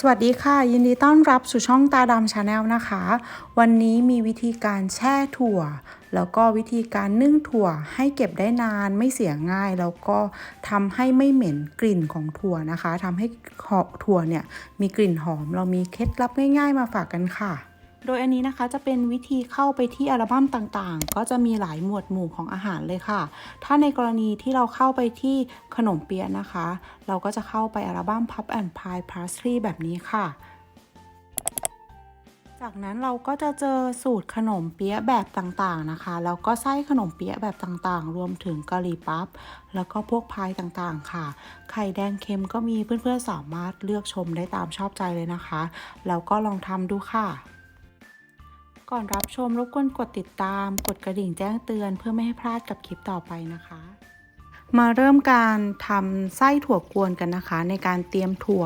สวัสดีค่ะ ยินดีต้อนรับสู่ช่องตาดำชาแนลนะคะ วันนี้มีวิธีการแช่ถั่ว แล้วก็วิธีการนึ่งถั่วให้เก็บได้นานไม่เสียง่าย แล้วก็ทำให้ไม่เหม็นกลิ่นของถั่วนะคะทำให้ถั่วเนี่ยมีกลิ่นหอม เรามีเคล็ดลับง่าย ๆ มาฝากกันค่ะ โดยอันนี้นะคะจะเป็นวิธีเข้าไปที่อัลบั้มต่างๆ ก็จะมีหลายหมวดหมู่ของอาหารเลยค่ะ ถ้าในกรณีที่เราเข้าไปที่ขนมเปี๊ยะนะคะ เราก็จะเข้าไปอัลบั้ม Pup and Pie Pastry แบบนี้ค่ะ จากนั้นเราก็จะเจอสูตรขนมเปี๊ยะแบบต่างๆนะคะ แล้วก็ไส้ขนมเปี๊ยะแบบต่างๆ รวมถึงกะหรี่ปั๊บ แล้วก็พวกพายต่างๆ ค่ะ ไข่แดงเค็มก็มีเพื่อนๆสามารถเลือกชมได้ตามชอบใจเลยนะคะ แล้วก็ลองทำดูค่ะ ก่อนรับชมรบกวนกดติดตาม กดกระดิ่งแจ้งเตือนเพื่อไม่ให้พลาดกับคลิปต่อไปนะคะ มาเริ่มการทำไส้ถั่วกวนกันนะคะ ในการเตรียมถั่ว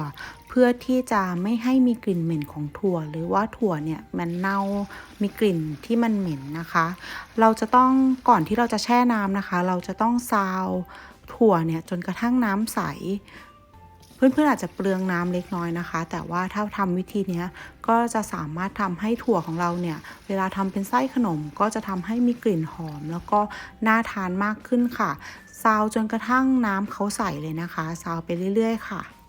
เพื่อที่จะไม่ให้มีกลิ่นเหม็นของถั่ว หรือว่าถั่วเนี่ยมันเน่ามีกลิ่นที่มันเหม็นนะคะ เราจะต้องก่อนที่เราจะแช่น้ำนะคะ เราจะต้องซาวถั่วเนี่ยจนกระทั่งน้ำใส เพื่อนๆอาจจะเปลืองน้ำเล็กน้อยนะคะ แต่ว่าถ้าทำวิธีนี้ก็จะสามารถทำให้ถั่วของเราเนี่ย เวลาทำเป็นไส้ขนมก็จะทำให้มีกลิ่นหอม แล้วก็น่าทานมากขึ้นค่ะซาวจนกระทั่งน้ำเขาใสเลยนะคะซาวไปเรื่อย ๆ ค่ะ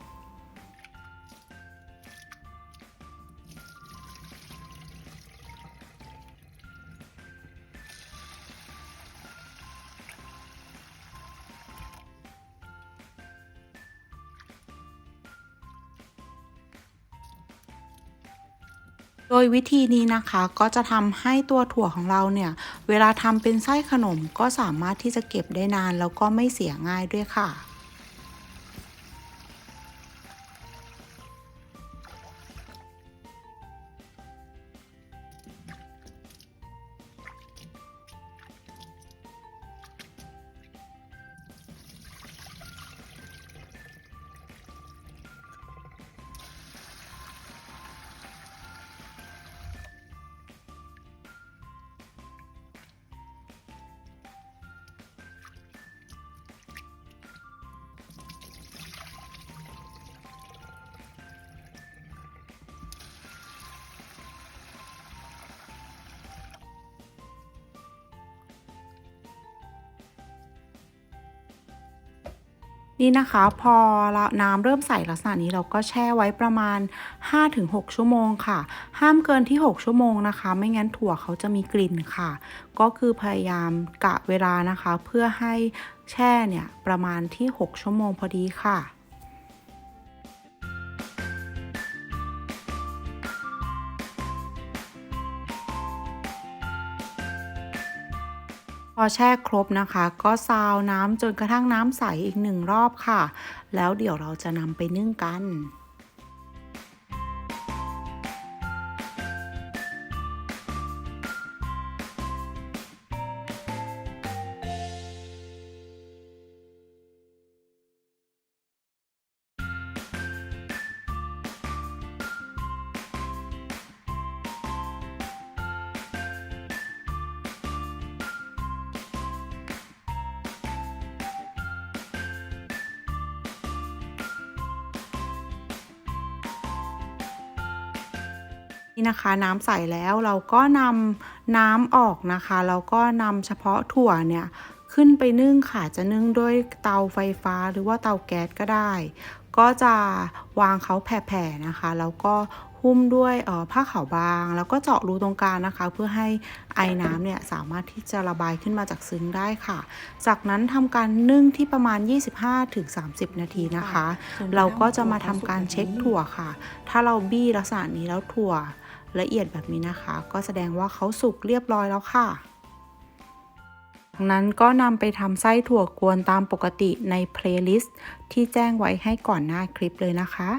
โดยวิธีนี้นะคะก็จะทำให้ตัวถั่วของเราเนี่ยเวลาทำเป็นไส้ขนมก็สามารถที่จะเก็บได้นานแล้วก็ไม่เสียง่ายด้วยค่ะ นี่นะคะ พอน้ำเริ่มใสลักษณะนี้เราก็แช่ไว้ประมาณ 5-6 ชั่วโมงค่ะ ห้ามเกินที่ 6 ชั่วโมงนะคะ ไม่งั้นถั่วเขาจะมีกลิ่นค่ะ ก็คือพยายามกะเวลานะคะ เพื่อให้แช่เนี่ยประมาณที่ 6 ชั่วโมงพอดีค่ะ อแช่ครบนะคะ ก็ซาวน้ำจนกระทั่งน้ำใสอีกหนึ่งรอบค่ะ แล้วเดี๋ยวเราจะนำไปนึ่งกัน นี่นะคะ น้ำใสแล้วเราก็นำน้ำออกนะคะแล้วก็นำเฉพาะถั่วเนี่ยขึ้นไปนึ่งค่ะจะนึ่งด้วยเตาไฟฟ้าหรือว่าเตาแก๊สก็ได้ ก็จะวางเขาแผ่ๆนะคะ แล้วก็หุ้มด้วยผ้าขาวบาง แล้วก็เจาะรูตรงกลางนะคะ เพื่อให้ไอ้น้ำเนี่ยสามารถที่จะระบายขึ้นมาจากซึ้งได้ค่ะ จากนั้นทำการนึ่งที่ประมาณ 25-30 นาทีนะคะ เราก็จะมาทำการเช็คถั่วค่ะ ถ้าเราบี้ลักษณะนี้แล้วถั่ว ละเอียดแบบนี้นะคะ ก็แสดงว่าเขาสุกเรียบร้อยแล้วค่ะ จากนั้นก็นำไปทำไส้ถั่วกวนตามปกติในเพลย์ลิสต์ที่แจ้งไว้ให้ก่อนหน้าคลิปเลยนะคะ